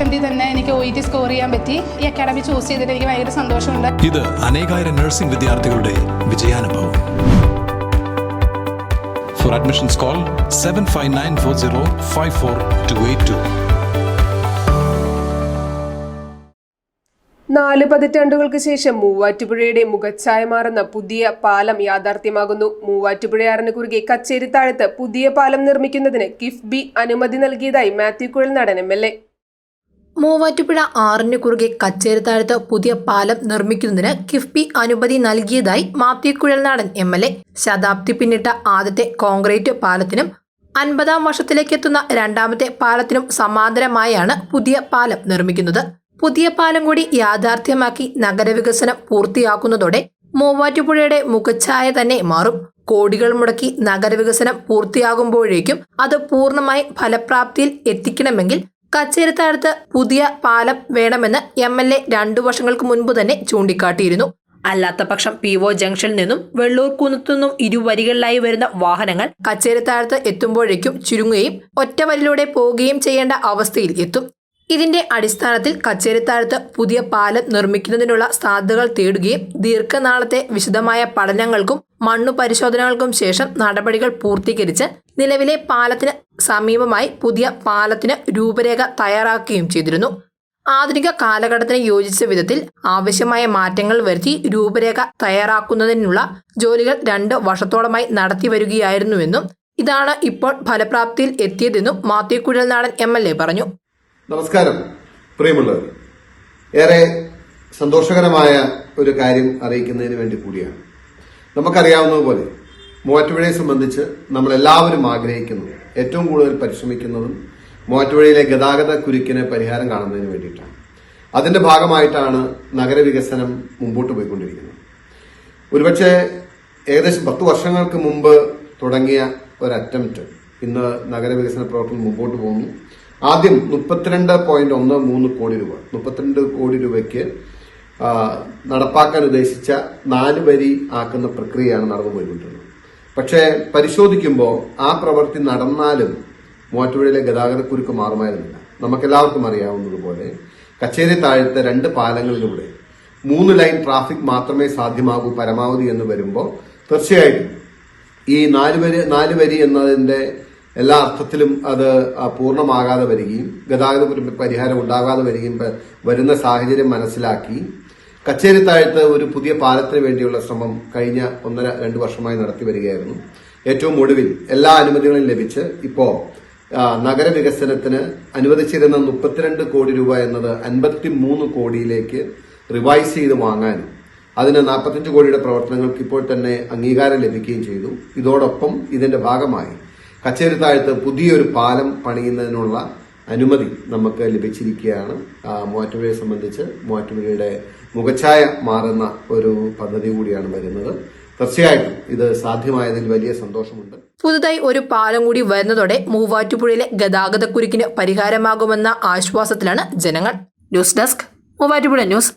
അറ്റംപ്റ്റിൽ തന്നെ എനിക്ക് O E T score ചെയ്യാൻ പറ്റി. ഈ അക്കാഡമി ചൂസ് ചെയ്തിട്ട് എനിക്ക് ഭയങ്കര സന്തോഷമുണ്ട്. ഇത് അനേകായിരം നഴ്സിംഗ് വിദ്യാർത്ഥികളുടെ വിജയാനുഭവം. For admissions call seven five nine four zero five four two eight two നാല് പതിറ്റാണ്ടുകൾക്ക് ശേഷം മൂവാറ്റുപുഴയുടെ മുഖച്ഛായ മാറുന്ന പുതിയ പാലം യാഥാർത്ഥ്യമാകുന്നു. മൂവാറ്റുപുഴയാറിന് കുറുകെ കച്ചേരിത്താഴത്ത് പുതിയ പാലം നിർമ്മിക്കുന്നതിന് കിഫ്ബി അനുമതി നൽകിയതായി Mathew Kuzhalnadan M L A. Muvattupuzha ആറിന് കുറുകെ കച്ചേരിത്താഴത്ത് പുതിയ പാലം നിർമ്മിക്കുന്നതിന് കിഫ്ബി അനുമതി നൽകിയതായി Mathew Kuzhalnadan M L A. ശതാബ്ദി പിന്നിട്ട ആദ്യത്തെ കോൺക്രീറ്റ് പാലത്തിനും അൻപതാം വർഷത്തിലേക്കെത്തുന്ന രണ്ടാമത്തെ പാലത്തിനും സമാന്തരമായാണ് പുതിയ പാലം നിർമ്മിക്കുന്നത്. പുതിയ പാലം കൂടി യാഥാർത്ഥ്യമാക്കി നഗരവികസനം പൂർത്തിയാക്കുന്നതോടെ മൂവാറ്റുപുഴയുടെ മുഖച്ഛായ തന്നെ മാറും. കോടികൾ മുടക്കി നഗരവികസനം പൂർത്തിയാകുമ്പോഴേക്കും അത് പൂർണമായി ഫലപ്രാപ്തിയിൽ എത്തിക്കണമെങ്കിൽ കച്ചേരിത്താഴത്ത് പുതിയ പാലം വേണമെന്ന് എം എൽ എ രണ്ടു വർഷങ്ങൾക്ക് മുൻപ് തന്നെ ചൂണ്ടിക്കാട്ടിയിരുന്നു. അല്ലാത്ത പക്ഷം പി ഒ ജംഗ്ഷനിൽ നിന്നും വെള്ളൂർ കുന്നത്തുനിന്നും ഇരുവരികളിലായി വരുന്ന വാഹനങ്ങൾ കച്ചേരിത്താഴത്ത് എത്തുമ്പോഴേക്കും ചുരുങ്ങുകയും ഒറ്റവരിലൂടെ പോവുകയും ചെയ്യേണ്ട അവസ്ഥയിൽ എത്തും. ഇതിന്റെ അടിസ്ഥാനത്തിൽ കച്ചേരിത്താഴത്ത് പുതിയ പാലം നിർമ്മിക്കുന്നതിനുള്ള സാധ്യതകൾ തേടുകയും ദീർഘനാളത്തെ വിശദമായ പഠനങ്ങൾക്കും മണ്ണു പരിശോധനകൾക്കും ശേഷം നടപടികൾ പൂർത്തീകരിച്ച് നിലവിലെ പാലത്തിന് സമീപമായി പുതിയ പാലത്തിന് രൂപരേഖ തയ്യാറാക്കുകയും ചെയ്തിരുന്നു. ആധുനിക കാലഘട്ടത്തിന് യോജിച്ച വിധത്തിൽ ആവശ്യമായ മാറ്റങ്ങൾ വരുത്തി രൂപരേഖ തയ്യാറാക്കുന്നതിനുള്ള ജോലികൾ രണ്ട് വർഷത്തോളമായി നടത്തി വരികയായിരുന്നുവെന്നും ഇതാണ് ഇപ്പോൾ ഫലപ്രാപ്തിയിൽ എത്തിയതെന്നും Mathew Kuzhalnadan M L A പറഞ്ഞു. നമസ്കാരം പ്രിയമുള്ളവർ ഏറെ സന്തോഷകരമായ ഒരു കാര്യം അറിയിക്കുന്നതിന് വേണ്ടി കൂടിയാണ്. നമുക്കറിയാവുന്നതുപോലെ മൂവാറ്റുപുഴയെ സംബന്ധിച്ച് നമ്മൾ എല്ലാവരും ആഗ്രഹിക്കുന്നത് ഏറ്റവും കൂടുതൽ പരിശ്രമിക്കുന്നതും മൂവാറ്റുപുഴയിലെ ഗതാഗത കുരുക്കിന് പരിഹാരം കാണുന്നതിന് വേണ്ടിയിട്ടാണ്. അതിന്റെ ഭാഗമായിട്ടാണ് നഗരവികസനം മുമ്പോട്ട് പോയിക്കൊണ്ടിരിക്കുന്നത്. ഒരുപക്ഷെ ഏകദേശം പത്ത് വർഷങ്ങൾക്ക് മുമ്പ് തുടങ്ങിയ ഒരു അറ്റംപ്റ്റ് ഇന്ന് നഗരവികസന പ്രവർത്തനം മുമ്പോട്ട് പോകുന്നു. ആദ്യം മുപ്പത്തിരണ്ട് പോയിന്റ് ഒന്ന് മൂന്ന് കോടി രൂപ മുപ്പത്തിരണ്ട് കോടി രൂപയ്ക്ക് നടപ്പാക്കാൻ ഉദ്ദേശിച്ച നാല് വരി ആക്കുന്ന പ്രക്രിയയാണ് നടന്നു പക്ഷേ പരിശോധിക്കുമ്പോൾ ആ പ്രവൃത്തി നടന്നാലും മൂവാറ്റുപുഴയിലെ ഗതാഗതക്കുരുക്ക് മാറുമായിരുന്നില്ല. നമുക്കെല്ലാവർക്കും അറിയാവുന്നതുപോലെ കച്ചേരി താഴത്തെ രണ്ട് പാലങ്ങളിലൂടെ മൂന്ന് ലൈൻ ട്രാഫിക് മാത്രമേ സാധ്യമാകൂ പരമാവധി എന്ന് വരുമ്പോൾ തീർച്ചയായിട്ടും ഈ നാല് വരി നാല് വരി എന്നതിന്റെ എല്ലാ അർത്ഥത്തിലും അത് പൂർണമാകാതെ വരികയും ഗതാഗത പരി- പരിഹാരം ഉണ്ടാകാതെ വരികയും വരുന്ന സാഹചര്യം മനസ്സിലാക്കി കച്ചേരിത്താഴത്ത് ഒരു പുതിയ പാലത്തിന് വേണ്ടിയുള്ള ശ്രമം കഴിഞ്ഞ ഒന്നര രണ്ട് വർഷമായി നടത്തി വരികയായിരുന്നു. ഏറ്റവും ഒടുവിൽ എല്ലാ അനുമതികളും ലഭിച്ച് ഇപ്പോൾ നഗര നഗരവികസനത്തിന് അനുവദിച്ചിരുന്ന മുപ്പത്തിരണ്ട് കോടി രൂപ എന്നത് അൻപത്തി മൂന്ന് കോടിയിലേക്ക് റിവൈസ് ചെയ്ത് വാങ്ങാനും അതിന് നാൽപ്പത്തഞ്ച് കോടിയുടെ പ്രവർത്തനങ്ങൾക്ക് ഇപ്പോൾ തന്നെ അംഗീകാരം ലഭിക്കുകയും ചെയ്തു. ഇതോടൊപ്പം ഇതിന്റെ ഭാഗമായി കച്ചേരിത്താഴത്ത് പുതിയൊരു പാലം പണിയുന്നതിനുള്ള അനുമതി നമുക്ക് ലഭിച്ചിരിക്കുകയാണ്. മൂവാറ്റുപുഴയെ സംബന്ധിച്ച് മൂവാറ്റുപുഴയുടെ മുഖച്ഛായ മാറുന്ന ഒരു പദ്ധതി കൂടിയാണ് വരുന്നത്. തീർച്ചയായിട്ടും ഇത് സാധ്യമായതിൽ വലിയ സന്തോഷമുണ്ട്. പുതുതായി ഒരു പാലം കൂടി വരുന്നതോടെ മൂവാറ്റുപുഴയിലെ ഗതാഗതക്കുരുക്കിന് പരിഹാരമാകുമെന്ന ആശ്വാസത്തിലാണ് ജനങ്ങൾ. News desk Muvattupuzha news.